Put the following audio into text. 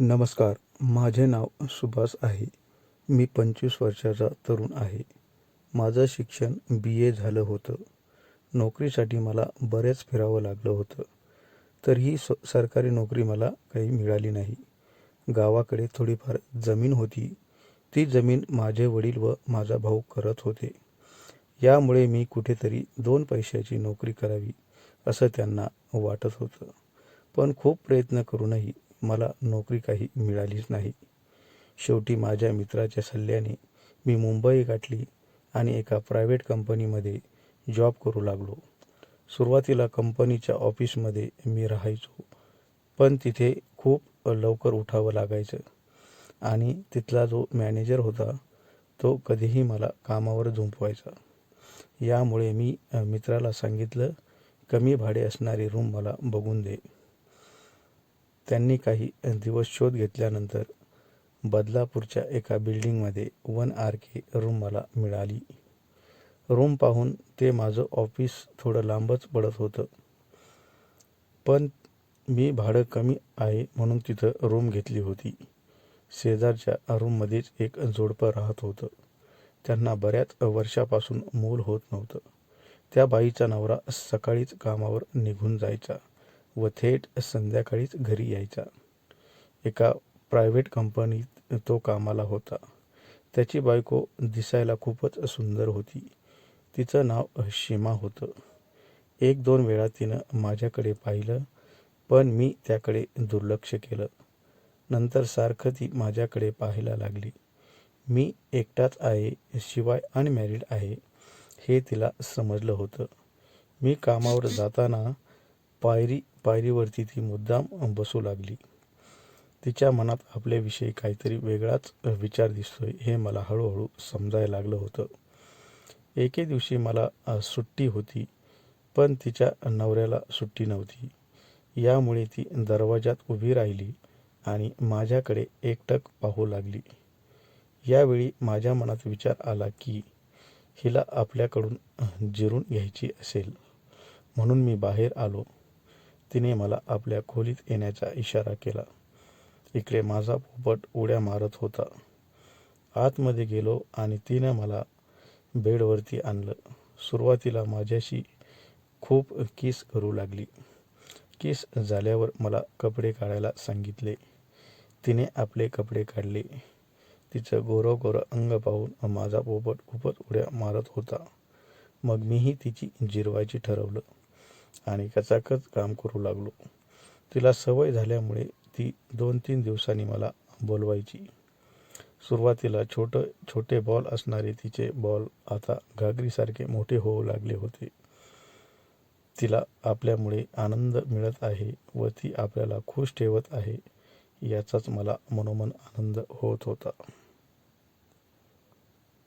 नमस्कार माझे नाव सुभाष आहे. मी पंचवीस वर्षाचा तरुण आहे. माझं शिक्षण बी ए झालं होतं. नोकरीसाठी मला बरेच फिरावं लागलं होतं. तरीही स सरकारी नोकरी मला काही मिळाली नाही. गावाकडे थोडीफार जमीन होती. ती जमीन माझे वडील व माझा भाऊ करत होते. यामुळे मी कुठेतरी दोन पैशाची नोकरी करावी असं त्यांना वाटत होतं. पण खूप प्रयत्न करूनही मला नोकरी काही मिळालीच नाही. शेवटी माझ्या मित्राच्या सल्ल्याने मी मुंबई गाठली आणि एका प्रायव्हेट कंपनीमध्ये जॉब करू लागलो. सुरुवातीला कंपनीच्या ऑफिसमध्ये मी राहायचो पण तिथे खूप लवकर उठावं लागायचं आणि तिथला जो मॅनेजर होता तो कधीही मला कामावर झुंपवायचा. यामुळे मी मित्राला सांगितलं कमी भाडे असणारी रूम मला बघून दे. त्यांनी काही दिवस शोध घेतल्यानंतर बदलापूरच्या एका बिल्डिंगमध्ये वन आर के रूम मला मिळाली. रूम पाहून ते माझं ऑफिस थोडं लांबच पडत होतं. पण मी भाडं कमी आहे म्हणून तिथं रूम घेतली होती. शेजारच्या रूममध्येच एक जोडपं राहत होतं. त्यांना बऱ्याच वर्षापासून मूल होत नव्हतं. त्या बाईचा नवरा सकाळीच कामावर निघून जायचा. व थेट संध्याकाळीच घरी यायचा. एका प्रायव्हेट कंपनीत तो कामाला होता. त्याची बायको दिसायला खूपच सुंदर होती. तिचं नाव सीमा होतं. एक दोन वेळा तिनं माझ्याकडे पाहिलं पण मी त्याकडे दुर्लक्ष केलं. नंतर सारखं ती माझ्याकडे पाहायला लागली. मी एकटाच आहे शिवाय अनमॅरिड आहे हे तिला समजलं होतं. मी कामावर जाताना पायरी पायरीवरती ती मुद्दाम बसू लागली. तिच्या मनात आपल्याविषयी काहीतरी वेगळाच विचार दिसतोय हे मला हळूहळू समजायला लागलं होतं. एके दिवशी मला सुट्टी होती पण तिच्या नवऱ्याला सुट्टी नव्हती. यामुळे ती दरवाजात उभी राहिली आणि माझ्याकडे एकटक पाहू लागली. यावेळी माझ्या मनात विचार आला की हिला आपल्याकडून जिरून घ्यायची असेल. म्हणून मी बाहेर आलो. तिने मला आपल्या खोलीत येण्याचा इशारा केला. इकडे माझा पोपट उड्या मारत होता. आतमध्ये गेलो आणि तिनं मला बेडवरती आणलं. सुरुवातीला माझ्याशी खूप किस करू लागली. किस झाल्यावर मला कपडे काढायला सांगितले. तिने आपले कपडे काढले. तिचं गोरं गोरं अंग पाहून माझा पोपट खूपच उड्या मारत होता. मग मीही तिची जिरवायची ठरवलं. आणि कचाकच काम करू लागलो. तिला सवय झाल्यामुळे ती दोन तीन दिवसांनी मला बोलवायची. सुरुवातीला छोटं छोटे बॉल असणारे तिचे बॉल आता घागरीसारखे मोठे होऊ लागले होते. तिला आपल्यामुळे आनंद मिळत आहे व ती आपल्याला खुश ठेवत आहे याचाच मला मनोमन आनंद होत होता.